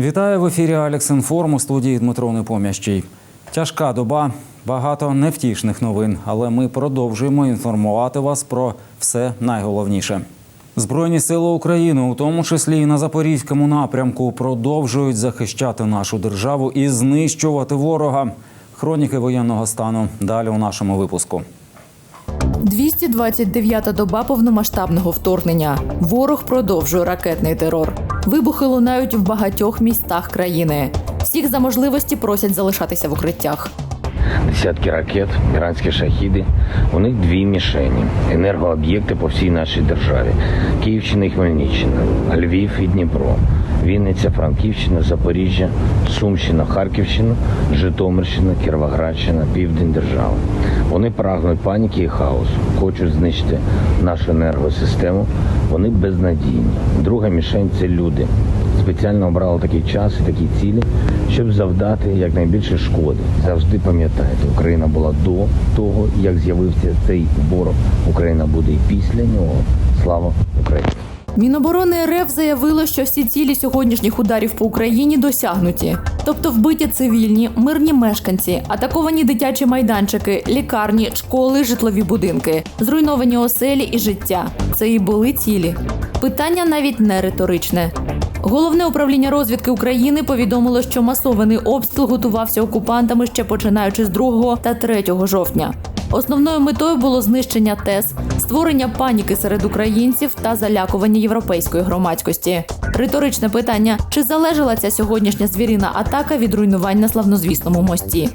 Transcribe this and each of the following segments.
Вітаю в ефірі Алекс Інформ у студії Дмитро Непомящий. Тяжка доба, багато невтішних новин, але ми продовжуємо інформувати вас про все найголовніше. Збройні сили України, у тому числі і на запорізькому напрямку, продовжують захищати нашу державу і знищувати ворога. Хроніки воєнного стану далі у нашому випуску. 229-та доба повномасштабного вторгнення. Ворог продовжує ракетний терор. Вибухи лунають в багатьох містах країни. Всіх за можливості просять залишатися в укриттях. Десятки ракет, іранські шахіди. У них дві мішені енергооб'єкти по всій нашій державі: Київщина і Хмельниччина, Львів і Дніпро, Вінниця, Франківщина, Запоріжжя, Сумщина, Харківщина, Житомирщина, Кіровоградщина, Південь держави. Вони прагнуть паніки і хаосу, хочуть знищити нашу енергосистему. Вони безнадійні. Друга мішень це люди. Спеціально обрали такий час і такі цілі, щоб завдати якнайбільше шкоди. Завжди пам'ятайте, Україна була до того, як з'явився цей ворог. Україна буде і після нього. Слава Україні! Міноборони РФ заявило, що всі цілі сьогоднішніх ударів по Україні досягнуті. Тобто вбиті цивільні, мирні мешканці, атаковані дитячі майданчики, лікарні, школи, житлові будинки, зруйновані оселі і життя. Це і були цілі. Питання навіть не риторичне. Головне управління розвідки України повідомило, що масований обстріл готувався окупантами ще починаючи з 2 та 3 жовтня. Основною метою було знищення ТЕС, створення паніки серед українців та залякування європейської громадськості. Риторичне питання: чи залежала ця сьогоднішня звірина атака від руйнувань на славнозвісному мості?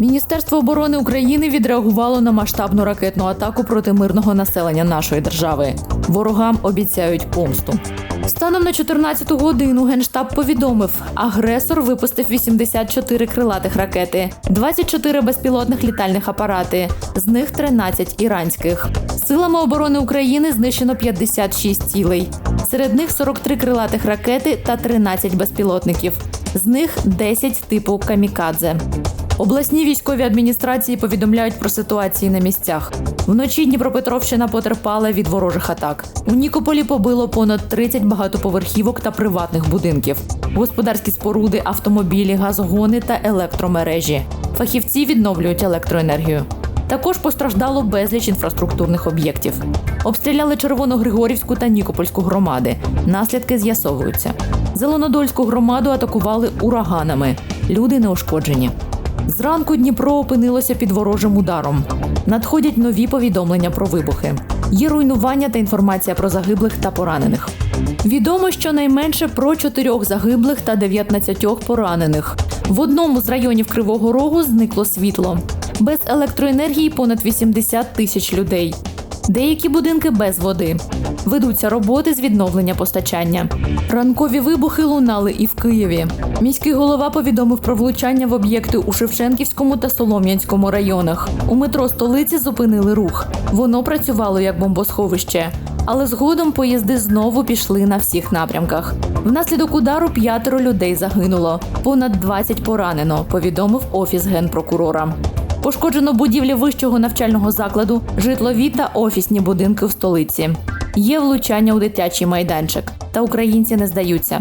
Міністерство оборони України відреагувало на масштабну ракетну атаку проти мирного населення нашої держави. Ворогам обіцяють помсту. Станом на 14 годину генштаб повідомив, агресор випустив 84 крилатих ракети, 24 безпілотних літальних апарати, з них 13 іранських. Силами оборони України знищено 56 цілей. Серед них 43 крилатих ракети та 13 безпілотників. З них 10 типу камікадзе. Обласні військові адміністрації повідомляють про ситуації на місцях. Вночі Дніпропетровщина потерпала від ворожих атак. У Нікополі побило понад 30 багатоповерхівок та приватних будинків, господарські споруди, автомобілі, газогони та електромережі. Фахівці відновлюють електроенергію. Також постраждало безліч інфраструктурних об'єктів. Обстріляли Червоногригорівську та Нікопольську громади. Наслідки з'ясовуються. Зеленодольську громаду атакували ураганами. Люди не ушкоджені. Зранку Дніпро опинилося під ворожим ударом. Надходять нові повідомлення про вибухи. Є руйнування та інформація про загиблих та поранених. Відомо щонайменше про чотирьох загиблих та 19 поранених. В одному з районів Кривого Рогу зникло світло. Без електроенергії понад 80 тисяч людей. Деякі будинки без води. Ведуться роботи з відновлення постачання. Ранкові вибухи лунали і в Києві. Міський голова повідомив про влучання в об'єкти у Шевченківському та Солом'янському районах. У метро столиці зупинили рух. Воно працювало як бомбосховище. Але згодом поїзди знову пішли на всіх напрямках. Внаслідок удару п'ятеро людей загинуло, понад 20 поранено. Повідомив офіс генпрокурора. Пошкоджено будівлі вищого навчального закладу, житлові та офісні будинки в столиці. Є влучання у дитячий майданчик, та українці не здаються.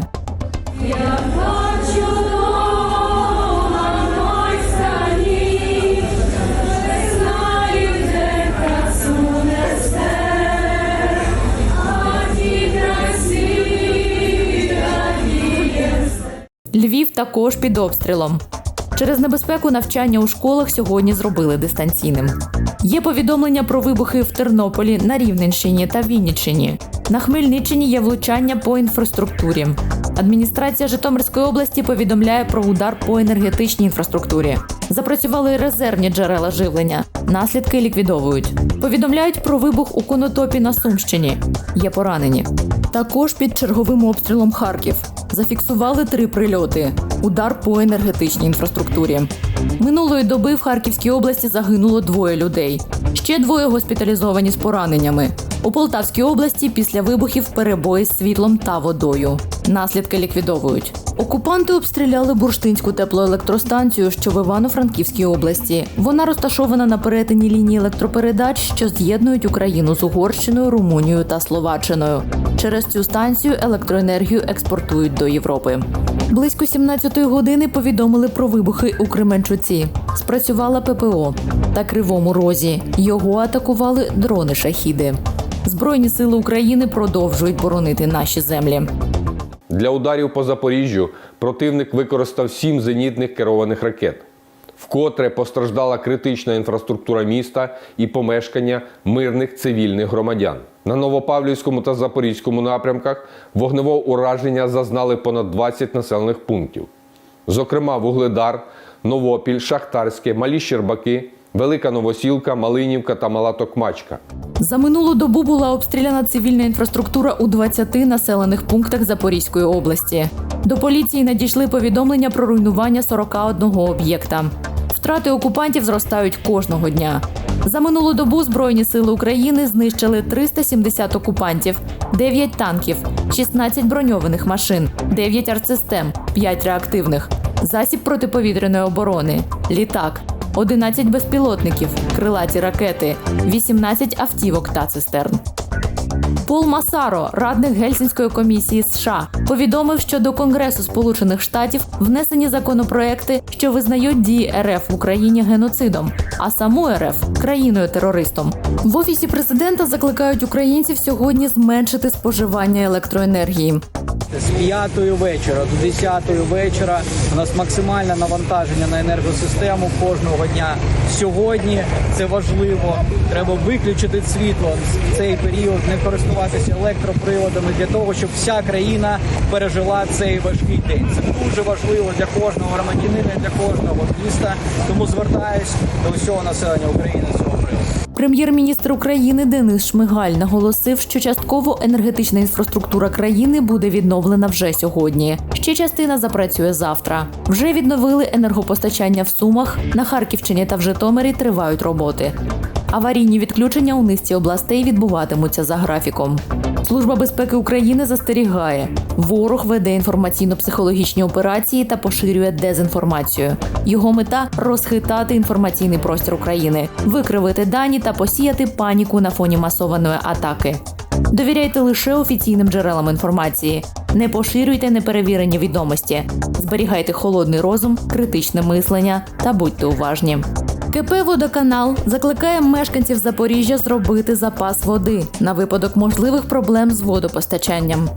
Львів також під обстрілом. Через небезпеку навчання у школах сьогодні зробили дистанційним. Є повідомлення про вибухи в Тернополі, на Рівненщині та Вінниччині. На Хмельниччині є влучання по інфраструктурі. Адміністрація Житомирської області повідомляє про удар по енергетичній інфраструктурі. Запрацювали резервні джерела живлення. Наслідки ліквідовують. Повідомляють про вибух у конотопі на Сумщині. Є поранені. Також під черговим обстрілом Харків. Зафіксували три прильоти. Удар по енергетичній інфраструктурі. Минулої доби в Харківській області загинуло двоє людей. Ще двоє госпіталізовані з пораненнями. У Полтавській області після вибухів перебої з світлом та водою. Наслідки ліквідовують. Окупанти обстріляли бурштинську теплоелектростанцію, що в Івано-Франківській області. Вона розташована на перетині лінії електропередач, що з'єднують Україну з Угорщиною, Румунією та Словаччиною. Через цю станцію електроенергію експортують до Європи. Близько 17-ї години повідомили про вибухи у Кременчуці. Спрацювала ППО та Кривому Розі. Його атакували дрони шахіди. Збройні сили України продовжують боронити наші землі. Для ударів по Запоріжжю противник використав сім зенітних керованих ракет. Вкотре постраждала критична інфраструктура міста і помешкання мирних цивільних громадян. На Новопавлівському та Запорізькому напрямках вогневого ураження зазнали понад 20 населених пунктів. Зокрема, Вугледар, Новопіль, Шахтарське, Малі Щербаки, Велика Новосілка, Малинівка та Мала Токмачка. За минулу добу була обстріляна цивільна інфраструктура у 20 населених пунктах Запорізької області. До поліції надійшли повідомлення про руйнування 41 об'єкта. Втрати окупантів зростають кожного дня. За минулу добу Збройні сили України знищили 370 окупантів, 9 танків, 16 броньованих машин, 9 артсистем, 5 реактивних, засіб протиповітряної оборони, літак, 11 безпілотників, крилаті ракети, 18 автівок та цистерн. Пол Масаро, радник Гельсінської комісії США, повідомив, що до Конгресу Сполучених Штатів внесені законопроекти, що визнають дії РФ в Україні геноцидом, а саму РФ країною терористом. В офісі президента закликають українців сьогодні зменшити споживання електроенергії. З 5 вечора до 10 вечора у нас максимальне навантаження на енергосистему кожного дня. Сьогодні це важливо. Треба виключити світло в цей період, не користуватися електроприладами для того, щоб вся країна пережила цей важкий день. Це дуже важливо для кожного громадянина, для кожного міста. Тому звертаюсь до всього населення України цього. Прем'єр-міністр України Денис Шмигаль наголосив, що частково енергетична інфраструктура країни буде відновлена вже сьогодні. Ще частина запрацює завтра. Вже відновили енергопостачання в Сумах, на Харківщині та в Житомирі тривають роботи. Аварійні відключення у низці областей відбуватимуться за графіком. Служба безпеки України застерігає: ворог веде інформаційно-психологічні операції та поширює дезінформацію. Його мета розхитати інформаційний простір України, викривити дані та посіяти паніку на фоні масованої атаки. Довіряйте лише офіційним джерелам інформації. Не поширюйте неперевірені відомості. Зберігайте холодний розум, критичне мислення та будьте уважні. КП Водоканал закликає мешканців Запоріжжя зробити запас води на випадок можливих проблем з водопостачанням.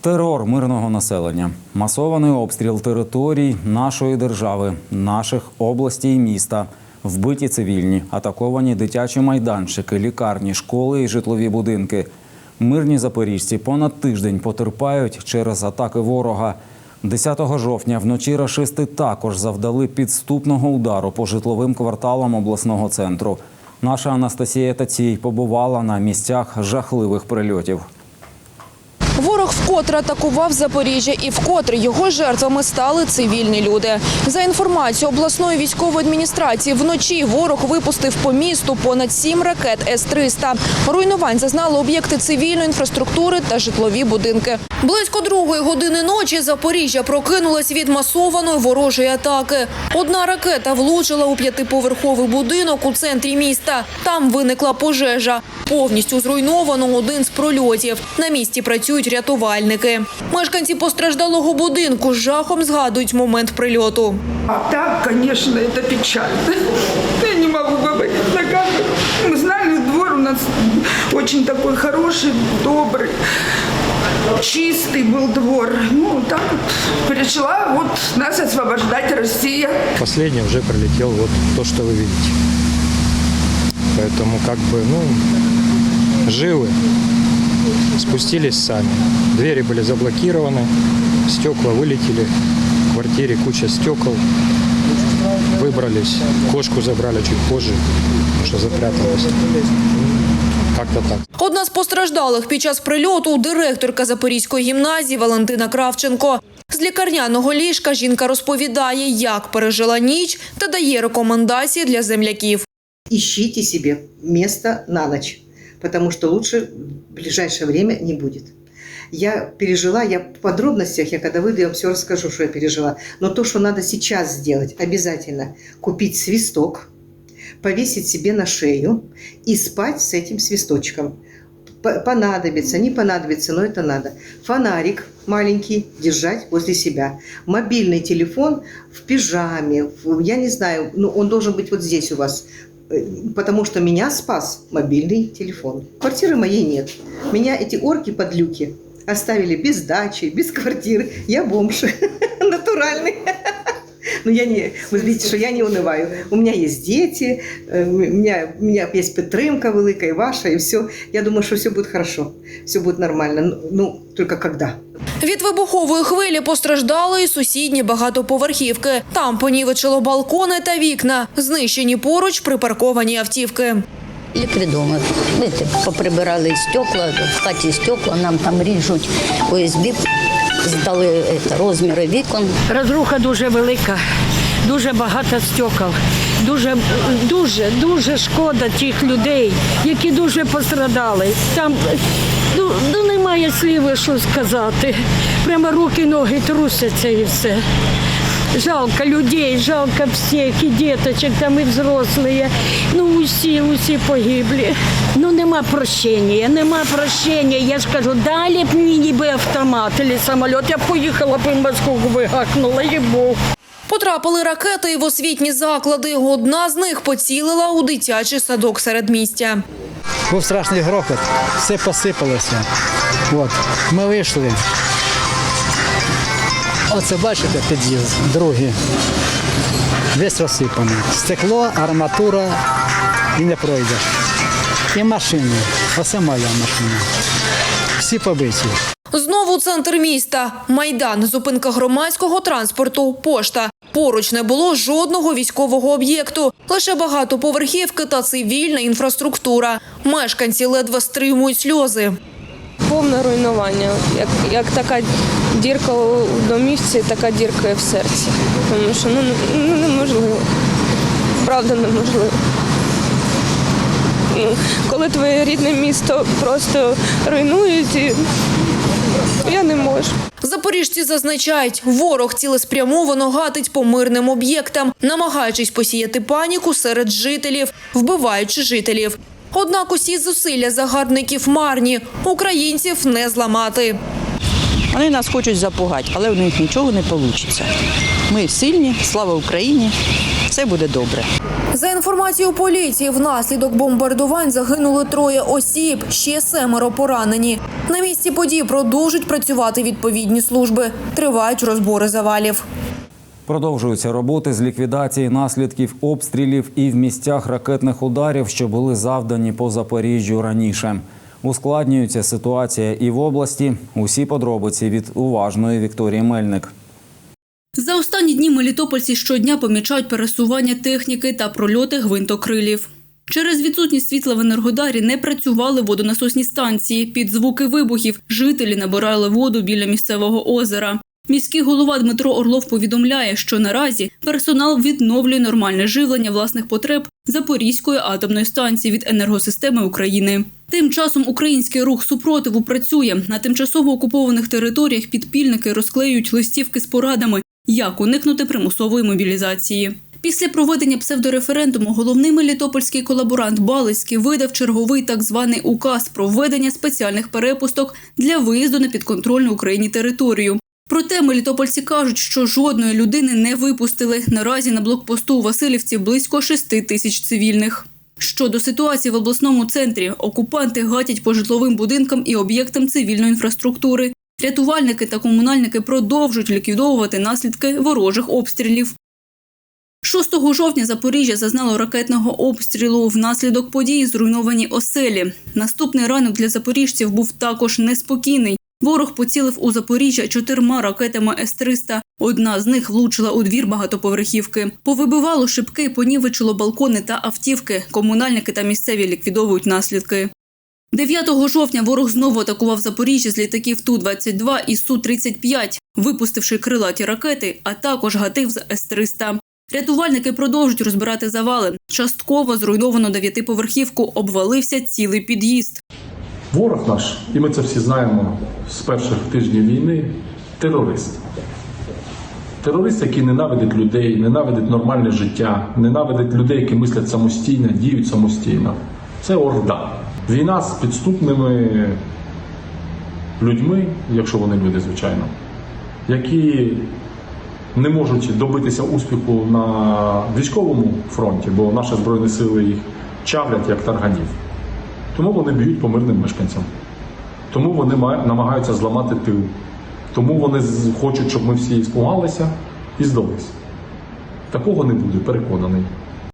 Терор мирного населення, масований обстріл територій нашої держави, наших областей і міста, вбиті цивільні, атаковані дитячі майданчики, лікарні, школи і житлові будинки. Мирні запоріжці понад тиждень потерпають через атаки ворога. 10 жовтня вночі рашисти також завдали підступного удару по житловим кварталам обласного центру. Наша Анастасія Тацій побувала на місцях жахливих прильотів. Вкотре атакував Запоріжжя і вкотре його жертвами стали цивільні люди. За інформацією обласної військової адміністрації, вночі ворог випустив по місту понад сім ракет С-300. Руйнувань зазнали об'єкти цивільної інфраструктури та житлові будинки. Близько другої години ночі Запоріжжя прокинулось від масованої ворожої атаки. Одна ракета влучила у п'ятиповерховий будинок у центрі міста. Там виникла пожежа. Повністю зруйновано один з прольотів. На місці працюють рятувальники Мешканці постраждалого будинку з жахом згадують момент прильоту. А так, конечно, это печально. Я не могу говорить на камеру. Мы знали, двор у нас очень такой хороший, добрый, чистый был двор. Ну, так вот пришла вот нас освобождать Россия. Последний уже пролетел вот то, что вы видите. Поэтому как бы, ну, живы. Спустились сами. Двери были заблокированы, стекла вылетели. В квартире куча стекол. Выбрались. Кошку забрали чуть позже, потому что запряталась. Как-то так. Одна з постраждалих під час прильоту – директорка Запорізької гімназії Валентина Кравченко. З лікарняного ліжка жінка розповідає, як пережила ніч та дає рекомендації для земляків. ищите себе место на ночь, Потому что лучше в ближайшее время не будет. Я пережила, я в подробностях, я когда выйду, я вам все расскажу, что я пережила. Но то, что надо сейчас сделать, обязательно купить свисток, повесить себе на шею и спать с этим свисточком. Понадобится, не понадобится, но это надо. Фонарик маленький держать возле себя. Мобильный телефон в пижаме, в- я не знаю, ну, он должен быть вот здесь у вас. Потому что меня спас мобильный телефон. Квартиры моей нет. Меня эти орки-подлюки оставили без дачи, без квартиры. Я бомж натуральный. Но я не, вы видите, что я не унываю. У меня есть дети, э, у меня, у меня есть підтримка велика, и ваша, и все. Я думаю, что все будет хорошо, все будет нормально. Ну, Ну, только когда? Від вибухової хвилі постраждали і сусідні багатоповерхівки. Там понівечило балкони та вікна, знищені поруч припарковані автівки. Ліквідовано. Видите, поприбирали стекла, в хаті стекла, нам там ріжуть ОСБ, здали е, розміри вікон. Розруха дуже велика, дуже багато стекол. Дуже, дуже, дуже шкода тих людей, які дуже пострадали. Там ну, ну немає слів, що сказати. Прямо руки, ноги трусяться і все. Жалко людей, жалко всіх, і діточок, там і взрослі. Ну усі, усі погиблі. Ну нема прощення, нема прощення. Я ж кажу, далі б мені би автомат або самоліт. Я б поїхала б і Москву вигакнула, Бог. Потрапили ракети і в освітні заклади. Одна з них поцілила у дитячий садок середмістя. Був страшний грохот, все посипалося. От. Ми вийшли. Оце бачите під'їзд, другий. Весь розсипаний. Стекло, арматура і не пройдеш. І машини. Оце моя машина. Всі побиті. Знову центр міста. Майдан, зупинка громадського транспорту, пошта. Поруч не було жодного військового об'єкту, лише багатоповерхівки та цивільна інфраструктура. Мешканці ледве стримують сльози. Повне руйнування. Як, як така дірка у домівці, така дірка в серці. Тому що ну, ну неможливо. Правда неможливо. Ну, коли твоє рідне місто просто руйнують, і я не можу. Запоріжці зазначають, ворог цілеспрямовано гатить по мирним об'єктам, намагаючись посіяти паніку серед жителів, вбиваючи жителів. Однак усі зусилля загарбників марні, українців не зламати. Вони нас хочуть запугати, але в них нічого не вийде. Ми сильні, слава Україні, все буде добре. За інформацією поліції, внаслідок бомбардувань загинули троє осіб, ще семеро поранені. На місці подій продовжують працювати відповідні служби. Тривають розбори завалів. Продовжуються роботи з ліквідації наслідків обстрілів і в місцях ракетних ударів, що були завдані по Запоріжжю раніше. Ускладнюється ситуація і в області. Усі подробиці від уважної Вікторії Мельник. За останні дні мелітопольці щодня помічають пересування техніки та прольоти гвинтокрилів. Через відсутність світла в Енергодарі не працювали водонасосні станції. Під звуки вибухів жителі набирали воду біля місцевого озера. Міський голова Дмитро Орлов повідомляє, що наразі персонал відновлює нормальне живлення власних потреб Запорізької атомної станції від енергосистеми України. Тим часом український рух супротиву працює на тимчасово окупованих територіях. Підпільники розклеюють листівки з порадами, як уникнути примусової мобілізації. Після проведення псевдореферендуму головний мелітопольський колаборант Балицький видав черговий так званий указ про введення спеціальних перепусток для виїзду на підконтрольну Україні територію. Проте мелітопольці кажуть, що жодної людини не випустили. Наразі на блокпосту у Васильівці близько 6 тисяч цивільних. Щодо ситуації в обласному центрі, окупанти гатять по житловим будинкам і об'єктам цивільної інфраструктури. Рятувальники та комунальники продовжують ліквідовувати наслідки ворожих обстрілів. 6 жовтня Запоріжжя зазнало ракетного обстрілу. Внаслідок події зруйновані оселі. Наступний ранок для запоріжців був також неспокійний. Ворог поцілив у Запоріжжя чотирма ракетами С-300. Одна з них влучила у двір багатоповерхівки. Повибивало шибки, понівечило балкони та автівки. Комунальники та місцеві ліквідовують наслідки. 9 жовтня ворог знову атакував Запоріжжя з літаків Ту-22 і Су-35, випустивши крилаті ракети, а також гатив з С-300. Рятувальники продовжують розбирати завали. Частково зруйновано дев'ятиповерхівку, обвалився цілий під'їзд. Ворог наш, і ми це всі знаємо з перших тижнів війни, терорист. Терорист, який ненавидить людей, ненавидить нормальне життя, ненавидить людей, які мислять самостійно, діють самостійно. Це орда. Війна з підступними людьми, якщо вони люди, звичайно, які не можуть добитися успіху на військовому фронті, бо наші збройні сили їх чавлять як тарганів. Тому вони б'ють по мирним мешканцям. Тому вони намагаються зламати тил. Тому вони хочуть, щоб ми всі спугалися і здалися. Такого не буде, переконаний.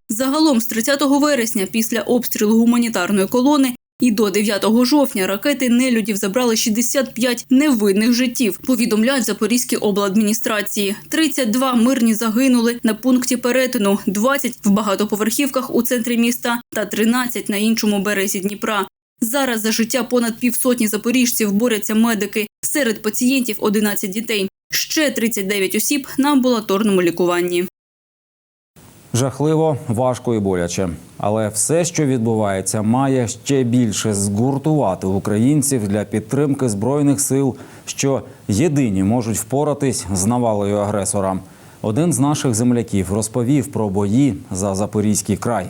Загалом з 30 вересня після обстрілу гуманітарної колони і до 9 жовтня ракети нелюдів забрали 65 невинних життів. Повідомляють в Запорізькій обладміністрації. 32 мирні загинули на пункті перетину, 20 в багатоповерхівках у центрі міста та 13 на іншому березі Дніпра. Зараз за життя понад півсотні запоріжців борються медики. Серед пацієнтів 11 дітей. Ще 39 осіб на амбулаторному лікуванні. Жахливо, важко і боляче. Але все, що відбувається, має ще більше згуртувати українців для підтримки збройних сил, що єдині можуть впоратись з навалою агресора. Один з наших земляків розповів про бої за Запорізький край.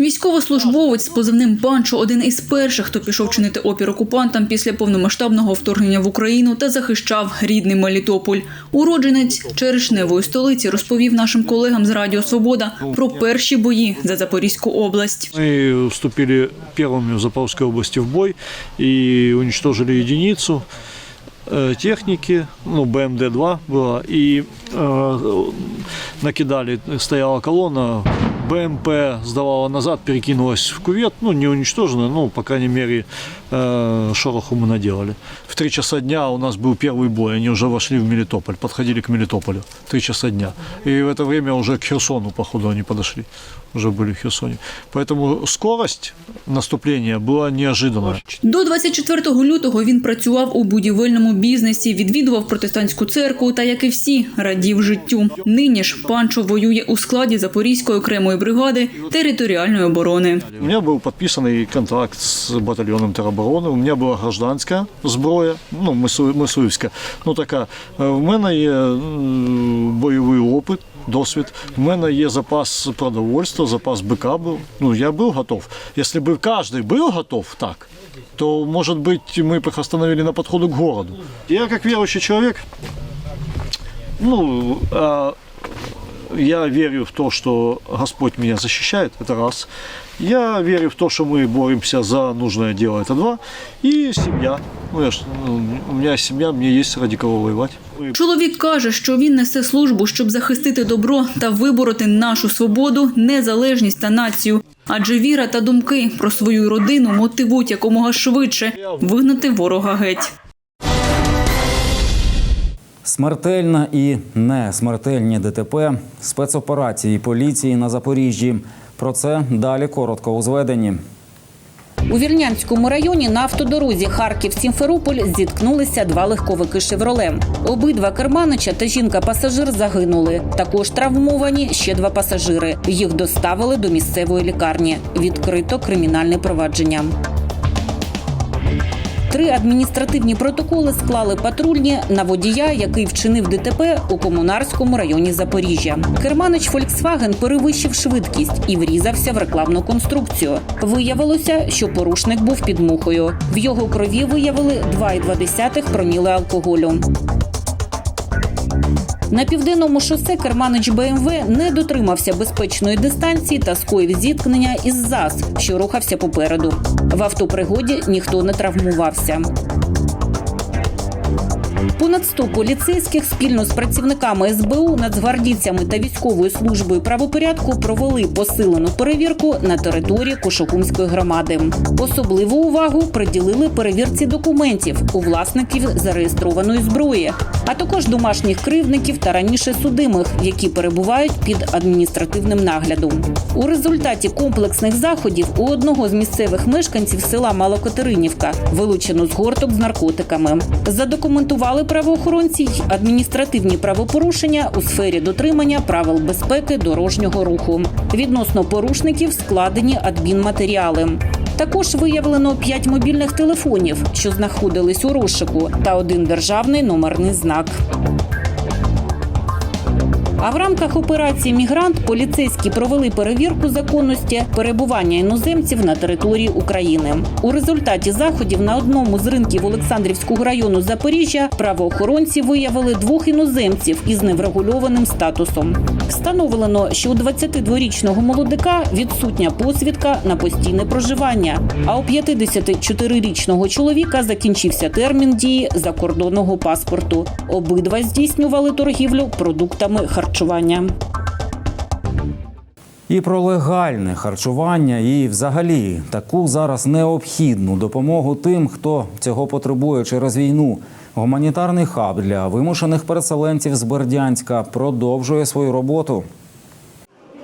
Військовослужбовець з позивним Панчо один із перших, хто пішов чинити опір окупантам після повномасштабного вторгнення в Україну та захищав рідний Мелітополь. Уродженець черешневої столиці розповів нашим колегам з Радіо Свобода про перші бої за Запорізьку область. Мы вступили первыми в Запорожской области в бой и уничтожили единицу э, техники, ну, БМД-2 была, и э, накидали, стояла колонна, БМП сдавала назад, перекинулась в кувет, ну, не уничтожена, ну, по крайней мере, э, шороху мы наделали. В три часа дня у нас был первый бой, они уже вошли в Мелитополь, подходили к Мелитополю, три часа дня. И в это время уже к Херсону, походу, они подошли, уже были в Херсоне. Поэтому скорость наступления была неожиданная. До 24 лютого він працював у будівельному бізнесі, відвідував протестантську церкву та, як і всі, радів життю. Нині ж Панчо воює у складі Запорізької окремої бригади територіальної оборони. У меня был подписанный контракт с батальоном тероборони, у меня була гражданська зброя, ну, мису- мисливська. Ну, така. Е, В мене є м, бойовий опит, досвід, в мене є запас продовольства, запас БК був. Ну, я був готов. Якщо б кожен був готов так, то, может быть, мы бы их остановили на подходу к городу. Я, как верующий человек, ну, а, я верю в то, что Господь меня защищает, это раз. Я верю в то, что мы боремся за нужное дело, это два. И семья. Ну, я ж, ну, у меня семья, мне есть ради кого воевать. Чоловік каже, що він несе службу, щоб захистити добро та вибороти нашу свободу, незалежність та націю. Адже віра та думки про свою родину мотивують якомога швидше вигнати ворога геть. Смертельна і не смертельні ДТП, спецоперації поліції на Запоріжжі. Про це далі коротко у зведенні. У Вільнянському районі на автодорозі Харків-Сімферополь зіткнулися два легковики «Шевроле». Обидва керманича та жінка-пасажир загинули. Також травмовані ще два пасажири. Їх доставили до місцевої лікарні. Відкрито кримінальне провадження. Три адміністративні протоколи склали патрульні на водія, який вчинив ДТП у комунарському районі Запоріжжя. Керманич Фольксваген перевищив швидкість і врізався в рекламну конструкцію. Виявилося, що порушник був під мухою. В його крові виявили 2,2 проміли алкоголю. На південному шосе керманич БМВ не дотримався безпечної дистанції та скоїв зіткнення із ЗАЗ, що рухався попереду. В автопригоді ніхто не травмувався. Понад 100 поліцейських спільно з працівниками СБУ, нацгвардійцями та військовою службою правопорядку провели посилену перевірку на території Кошокумської громади. Особливу увагу приділили перевірці документів у власників зареєстрованої зброї, а також домашніх кривдників та раніше судимих, які перебувають під адміністративним наглядом. У результаті комплексних заходів у одного з місцевих мешканців села Малокатеринівка вилучено згорток з наркотиками. Задокументували правоохоронці й адміністративні правопорушення у сфері дотримання правил безпеки дорожнього руху. Відносно порушників складені адмінматеріали. Також виявлено п'ять мобільних телефонів, що знаходились у розшику, та один державний номерний знак. А в рамках операції Мігрант поліцейські провели перевірку законності перебування іноземців на території України. У результаті заходів на одному з ринків Олександрівського району Запоріжжя правоохоронці виявили двох іноземців із неврегульованим статусом. Встановлено, що у 22-річного молодика відсутня посвідка на постійне проживання. А у 54-річного чоловіка закінчився термін дії закордонного паспорту. Обидва здійснювали торгівлю продуктами харчування. І про легальне харчування, і взагалі таку зараз необхідну допомогу тим, хто цього потребує через війну. Гуманітарний хаб для вимушених переселенців з Бердянська продовжує свою роботу.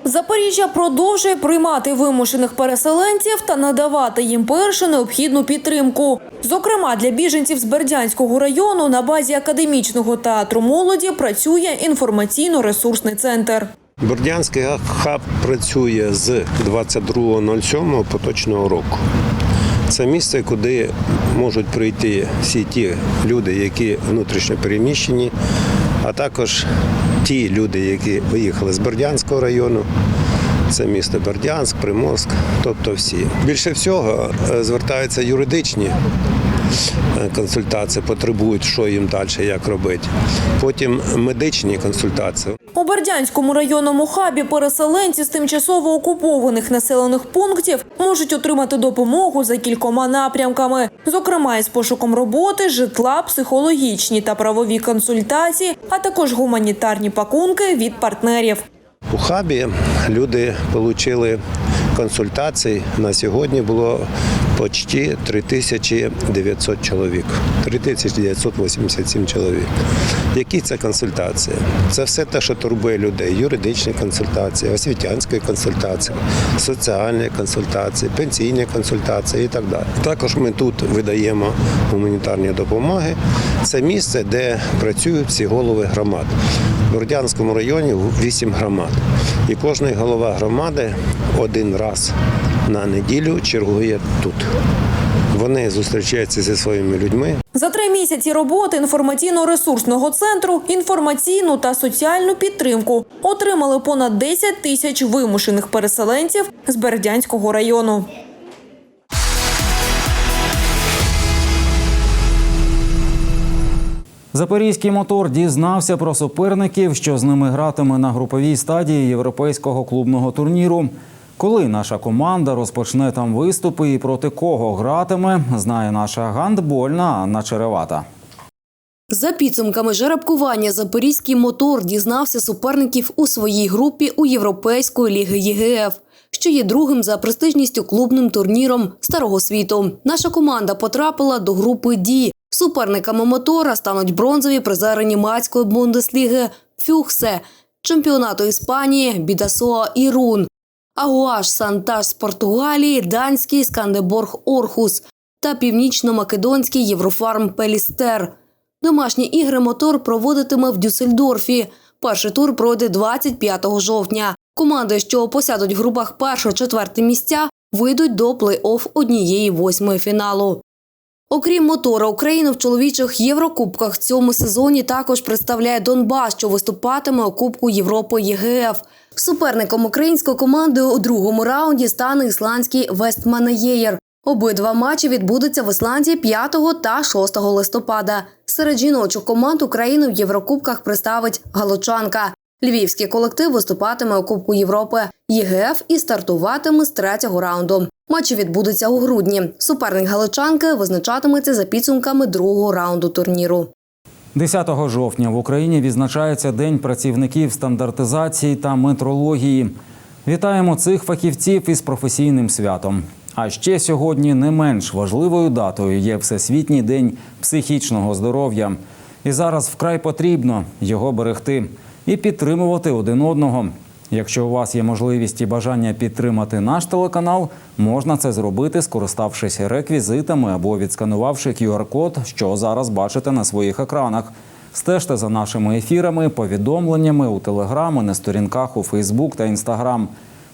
Запоріжжя продовжує приймати вимушених переселенців та надавати їм першу необхідну підтримку. Зокрема, для біженців з Бердянського району на базі академічного театру молоді працює інформаційно-ресурсний центр. Бердянський хаб працює з 22.07 поточного року. Це місце, куди можуть прийти всі ті люди, які внутрішньо переміщені, а також ті люди, які виїхали з Бердянського району. Це місто Бердянськ, Приморськ, тобто всі. Більше всього е, звертаються юридичні консультації, потребують, що їм далі, як робити. Потім медичні консультації. У Бердянському районному хабі переселенці з тимчасово окупованих населених пунктів можуть отримати допомогу за кількома напрямками, зокрема із пошуком роботи, житла, психологічні та правові консультації, а також гуманітарні пакунки від партнерів. У хабі люди отримали консультацій. На сьогодні було почти 3900 чоловік, 3987 чоловік. Які це консультації? Це все те, що турбує людей: юридичні консультації, освітянські консультації, соціальні консультації, пенсійні консультації і так далі. Також ми тут видаємо гуманітарні допомоги. Це місце, де працюють всі голови громад. В Бердянському районі 8 громад. І кожний голова громади один раз на неділю чергує тут. Вони зустрічаються зі своїми людьми. За три місяці роботи інформаційно-ресурсного центру інформаційну та соціальну підтримку отримали понад 10 тисяч вимушених переселенців з Бердянського району. Запорізький мотор дізнався про суперників, що з ними гратиме на груповій стадії європейського клубного турніру. Коли наша команда розпочне там виступи і проти кого гратиме, знає наша гандбольна Анна Черевата. За підсумками жеребкування запорізький мотор дізнався суперників у своїй групі у Європейської ліги ЄГФ, що є другим за престижністю клубним турніром старого світу. Наша команда потрапила до групи Ді. Суперниками мотора стануть бронзові призери німецької бундесліги Фюхсе, чемпіонату Іспанії Бідасоа Ірун, Агуаш Сантаж з Португалії, данський Скандеборг Орхус та північно-македонський Єврофарм Пелістер. Домашні ігри мотор проводитиме в Дюссельдорфі. Перший тур пройде 25 жовтня. Команди, що посядуть в групах перше-четверте місця, вийдуть до плей-офф однієї восьмої фіналу. Окрім мотора, Україну в чоловічих Єврокубках в цьому сезоні також представляє Донбас, що виступатиме у Кубку Європи ЄГФ. Суперником української команди у другому раунді стане ісландський Вестманеєєр. Обидва матчі відбудуться в Ісландії 5 та 6 листопада. Серед жіночих команд Україну в Єврокубках представить Галичанка. Львівський колектив виступатиме у Кубку Європи ЄГФ і стартуватиме з третього раунду. Матчі відбудуться у грудні. Суперник Галичанки визначатиметься за підсумками другого раунду турніру. 10 жовтня в Україні відзначається День працівників стандартизації та метрології. Вітаємо цих фахівців із професійним святом. А ще сьогодні не менш важливою датою є Всесвітній день психічного здоров'я. І зараз вкрай потрібно його берегти і підтримувати один одного. Якщо у вас є можливість і бажання підтримати наш телеканал, можна це зробити, скориставшись реквізитами або відсканувавши QR-код, що зараз бачите на своїх екранах. Стежте за нашими ефірами, повідомленнями у Телеграм, на сторінках у Фейсбук та Інстаграм.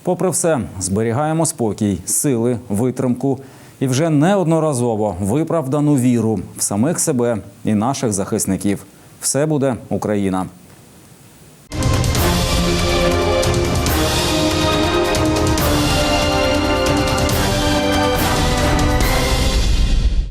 Попри все, зберігаємо спокій, сили, витримку і вже неодноразово виправдану віру в самих себе і наших захисників. Все буде Україна.